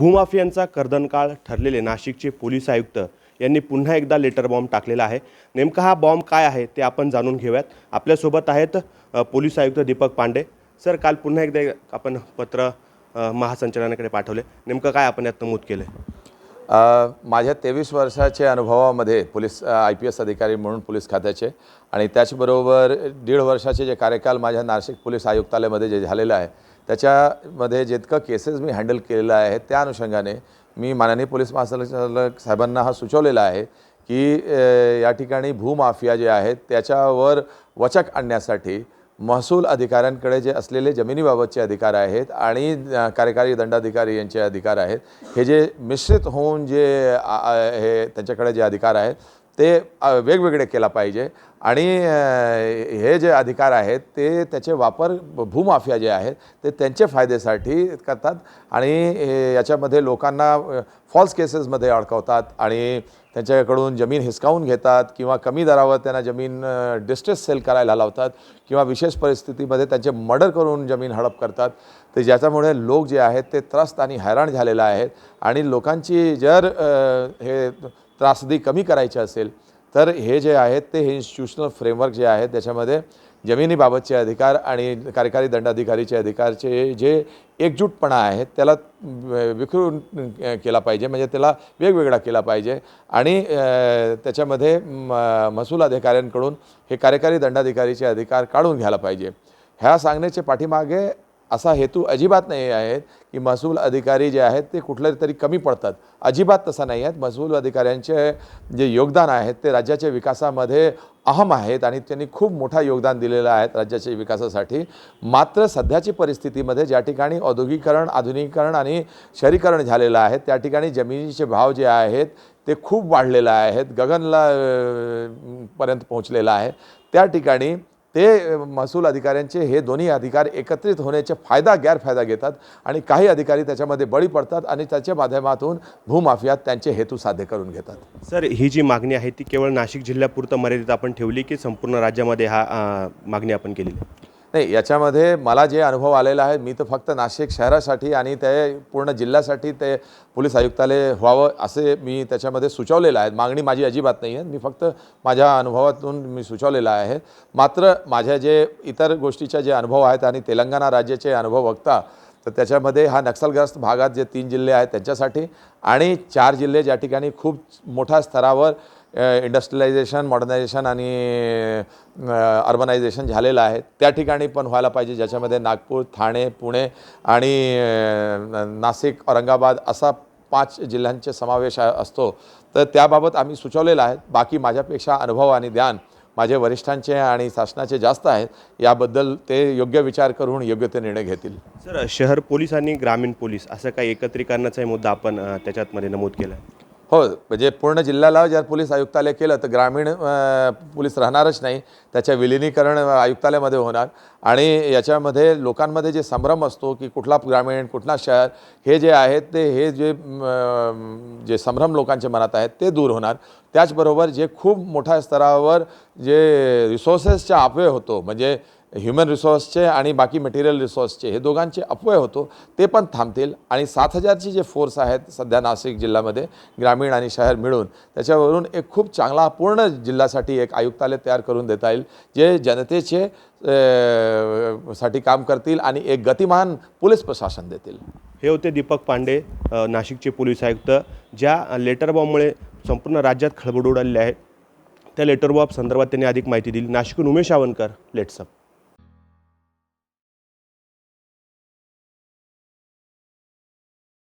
भूमाफियांचा कर्दनकाळ ठरलेले नाशिकचे पोलीस आयुक्त यांनी पुन्हा एकदा लेटर बॉम्ब टाकलेला आहे. नेमका हा बॉम्ब काय आहे ते आपण जाणून घेऊयात. आपल्यासोबत आहेत पोलीस आयुक्त दीपक पांडे. सर काल पुन्हा एकदा आपण पत्र महासंचालनाकडे पाठवले. नेमकं काय आपण यात नमूद केलं माझ्या तेवीस वर्षाच्या अनुभवामध्ये पोलीस आय पी एस अधिकारी म्हणून पोलीस खात्याचे आणि त्याचबरोबर दीड वर्षाचे जे कार्यकाल माझ्या नाशिक पोलीस आयुक्तालयामध्ये जे झालेलं आहे त्याच्यामध्ये जितकं केसेस मी हँडल केलेलं आहे त्या अनुषंगाने मी माननीय पोलीस महासंचालक साहेबांना हा सुचवलेला आहे की या ठिकाणी भूमाफिया जे आहेत त्याच्यावर वचक आणण्यासाठी महसूल अधिकाऱ्यांकडे जे असलेले जमिनीबाबतचे अधिकार आहेत आणि कार्यकारी दंडाधिकारी यांचे अधिकार आहेत हे जे मिश्रित होऊन जे हे त्यांच्याकडे जे अधिकार आहेत ते वेगवेगळे केला पाहिजे. आणि हे जे अधिकार आहेत ते त्याचे वापर भूमाफिया जे आहेत ते त्यांचे फायदेसाठी करतात. आणि याच्यामध्ये लोकांना फॉल्स केसेसमध्ये अडकवतात आणि त्यांच्याकडून जमीन हिसकावून घेतात किंवा कमी दरावर त्यांना जमीन डिस्ट्रेस सेल करायला लावतात किंवा विशेष परिस्थितीमध्ये त्यांचे मर्डर करून जमीन हडप करतात. तर ज्याच्यामुळे लोक जे आहेत ते त्रस्त आणि हैराण झालेलं आहेत. आणि लोकांची जर हे त्रासदी कमी करायची असेल तर हे जे आहेत ते हे इन्स्टिट्यूशनल फ्रेमवर्क जे आहे त्याच्यामध्ये जमिनीबाबतचे अधिकार आणि कार्यकारी दंडाधिकारीचे अधिकारचे जे एकजूटपणा आहे त्याला विखरून केला पाहिजे म्हणजे त्याला वेगवेगळा केला पाहिजे. आणि त्याच्यामध्ये म, महसूल अधिकाऱ्यांकडून हे कार्यकारी दंडाधिकारीचे अधिकार काढून घ्यायला पाहिजे. ह्या सांगण्याचे पाठीमागे असा हेतू अजिबात नाही आहे की महसूल अधिकारी जे आहेत ते कुठल्या तरी कमी पडतात. अजिबात तसं नाही आहेत. महसूल अधिकाऱ्यांचे जे योगदान आहेत ते राज्याच्या विकासामध्ये अहम आहेत आणि त्यांनी खूप मोठा योगदान दिलेलं आहे राज्याच्या विकासासाठी. मात्र सध्याची परिस्थितीमध्ये ज्या ठिकाणी औद्योगिकरण आधुनिकीकरण आणि शहरीकरण झालेलं आहे त्या ठिकाणी जमिनीचे भाव जे आहेत ते खूप वाढलेलं आहेत. गगनला पर्यंत पोहोचलेलं आहे. त्या ठिकाणी ते महसूल अधिकाऱ्यांचे हे दोन्ही अधिकार एकत्रित होण्याचे फायदा गैरफायदा घेतात आणि काही अधिकारी त्याच्यामध्ये बळी पडतात आणि त्याच्या माध्यमातून भूमाफियात त्यांचे हेतू साध्य करून घेतात सर ही जी मागणी आहे ती केवळ नाशिक जिल्ह्यापुरतं मर्यादित आपण ठेवली की संपूर्ण राज्यामध्ये हा मागणी आपण केलेली आहे? नाही याच्यामध्ये मला जे अनुभव आलेला आहे मी तर फक्त नाशिक शहरासाठी आणि ते पूर्ण जिल्ह्यासाठी ते पोलीस आयुक्तालय व्हावं असे मी त्याच्यामध्ये सुचवलेलं आहे. मागणी माझी अजिबात नाही आहे. मी फक्त माझ्या अनुभवातून मी सुचवलेलं आहे. मात्र माझ्या जे इतर गोष्टीचे जे अनुभव आहेत आणि तेलंगणा राज्याचे अनुभव बघता तर त्याच्यामध्ये हा नक्षलग्रस्त भागात जे तीन जिल्हे आहेत त्यांच्यासाठी आणि चार जिल्हे ज्या ठिकाणी खूप मोठ्या स्तरावर इंडस्ट्रियलायझेशन मॉडर्नायझेशन आणि अर्बनायझेशन झालेलं आहे. त्या ठिकाणी पण व्हायला पाहिजे ज्याच्यामध्ये नागपूर ठाणे पुणे आणि नाशिक औरंगाबाद असा पाच जिल्ह्यांचे समावेश असतो. तर त्याबाबत आम्ही सुचवलेलं आहे. बाकी माझ्यापेक्षा अनुभव आणि ज्ञान माझे वरिष्ठांचे आणि शासनाचे जास्त आहेत. याबद्दल ते योग्य विचार करून योग्य ते निर्णय घेतील. सर शहर पोलीस आणि ग्रामीण पोलीस असं काही एकत्रीकरणाचाही मुद्दा आपण त्याच्यातमध्ये नमूद केला आहे हो म्हणजे पूर्ण जिल्ह्याला जर पोलीस आयुक्तालय केलं तर ग्रामीण पोलीस राहणारच नाही. त्याच्या विलिनीकरण आयुक्तालयामध्ये होणार. आणि याच्यामध्ये लोकांमध्ये जे संभ्रम असतो की कुठला ग्रामीण कुठला शहर हे जे आहेत ते हे जे जे संभ्रम लोकांच्या मनात आहेत ते दूर होणार. त्याचबरोबर जे खूप मोठ्या स्तरावर जे रिसोर्सेसचा अपव्यय होतो म्हणजे ह्युमन रिसोर्सचे आणि बाकी मटेरियल रिसोर्सचे हे दोघांचे अपव्यय होतो ते पण थांबतील. आणि सात हजारचे जे फोर्स आहेत सध्या नाशिक जिल्ह्यामध्ये ग्रामीण आणि शहर मिळून त्याच्यावरून एक खूप चांगला पूर्ण जिल्ह्यासाठी एक आयुक्तालय तयार करून देता येईल जे जनतेचे साठी काम करतील आणि एक गतिमान पोलीस प्रशासन देतील. हे होते दीपक पांडे नाशिकचे पोलीस आयुक्त ज्या लेटर बॉम्बमुळे संपूर्ण राज्यात खळबळ उडालेली आहे. त्या लेटर बॉम्ब संदर्भात त्यांनी अधिक माहिती दिली. नाशिकहून उमेश आवनकर लेट्सअप